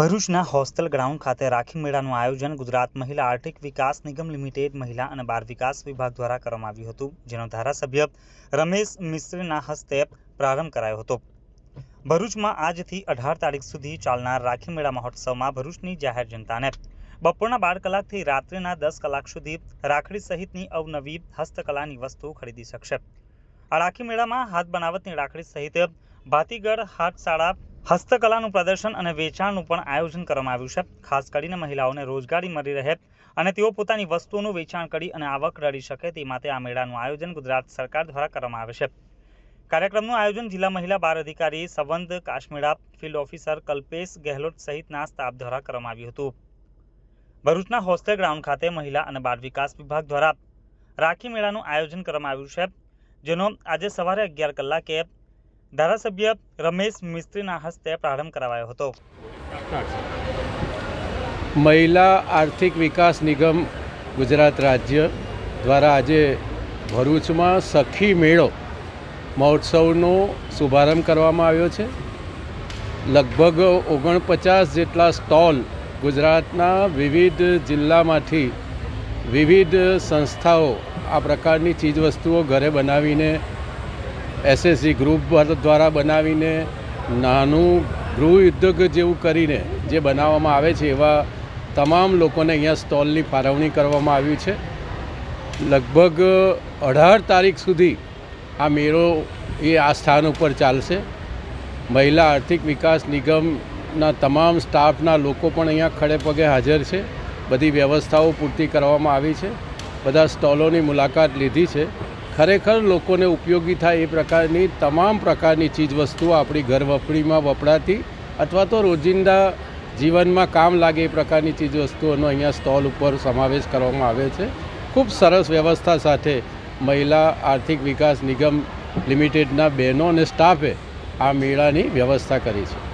ભરૂચના hostel ground ખાતે રાખી મેળાનું આયોજન ગુજરાત મહિલા આર્થિક વિકાસ નિગમ લિમિટેડ મહિલા અને બાળ વિકાસ વિભાગ દ્વારા કરવામાં આવ્યું હતું, જેનો ધારાસભ્ય રમેશ મિશ્રના હસ્તે પ્રારંભ કરાયો હતો. ભરૂચમાં આજથી અઢાર તારીખ સુધી ચાલનાર રાખી મેળા મહોત્સવમાં ભરૂચની જાહેર જનતાને બપોરના બાર કલાકથી રાત્રિના દસ કલાક સુધી રાખડી સહિતની અવનવી હસ્તકલાની વસ્તુઓ ખરીદી શકશે. આ રાખી મેળામાં હાથ બનાવટની રાખડી સહિત ભાતીગળ હાથશાળા હસ્તકલાનું પ્રદર્શન અને વેચાણનું પણ આયોજન કરવામાં આવ્યું છે. ખાસ કરીને મહિલાઓને રોજગારી મળી રહે અને તેઓ પોતાની વસ્તુઓનું વેચાણ કરી અને આવક રળી શકે તે માટે આ મેળાનું આયોજન ગુજરાત સરકાર દ્વારા કરવામાં આવે છે. કાર્યક્રમનું આયોજન જિલ્લા મહિલા બાર અધિકારી સંવંત કાશ્મીરા ફિલ્ડ ઓફિસર કલ્પેશ ગેહલોત સહિતના સ્ટાફ દ્વારા કરવામાં આવ્યું હતું. ભરૂચના હોસ્ટેલ ગ્રાઉન્ડ ખાતે મહિલા અને બાળ વિકાસ વિભાગ દ્વારા રાખી મેળાનું આયોજન કરવામાં આવ્યું છે. જેનો આજે સવારે અગિયાર કલાકે ધારાસભ્ય રમેશ મિસ્ત્રીના હસ્તે પ્રારંભ કરાવાયો હતો. મહિલા આર્થિક વિકાસ નિગમ ગુજરાત રાજ્ય દ્વારા આજે ભરૂચમાં સખી મેળો મહોત્સવનો શુભારંભ કરવામાં આવ્યો છે. લગભગ ઓગણપચાસ જેટલા સ્ટોલ ગુજરાતના વિવિધ જિલ્લામાંથી વિવિધ સંસ્થાઓ આ પ્રકારની ચીજવસ્તુઓ ઘરે બનાવીને એસએસસી ગ્રુપ દ્વારા બનાવીને નાનું ગૃહ ઉદ્યોગ જેવું કરીને જે બનાવવામાં આવે છે એવા તમામ લોકોને અહીંયા સ્ટોલની ફાળવણી કરવામાં આવ્યું છે. લગભગ અઢાર તારીખ સુધી આ મેળો એ આ સ્થાન ઉપર ચાલશે. મહિલા આર્થિક વિકાસ નિગમના તમામ સ્ટાફના લોકો પણ અહીંયા ખડે પગે હાજર છે. બધી વ્યવસ્થાઓ પૂરતી કરવામાં આવી છે. બધા સ્ટોલોની મુલાકાત લીધી છે. ખરેખર લોકોને ઉપયોગી થાય એ પ્રકારની તમામ પ્રકારની ચીજવસ્તુઓ આપણી ઘર વપરીમાં વપરાતી અથવા તો રોજિંદા જીવનમાં કામ લાગે એ પ્રકારની ચીજવસ્તુઓનો અહીંયા સ્ટોલ ઉપર સમાવેશ કરવામાં આવે છે. ખૂબ સરસ વ્યવસ્થા સાથે મહિલા આર્થિક વિકાસ નિગમ લિમિટેડના બહેનો અને સ્ટાફે આ મેળાની વ્યવસ્થા કરી છે.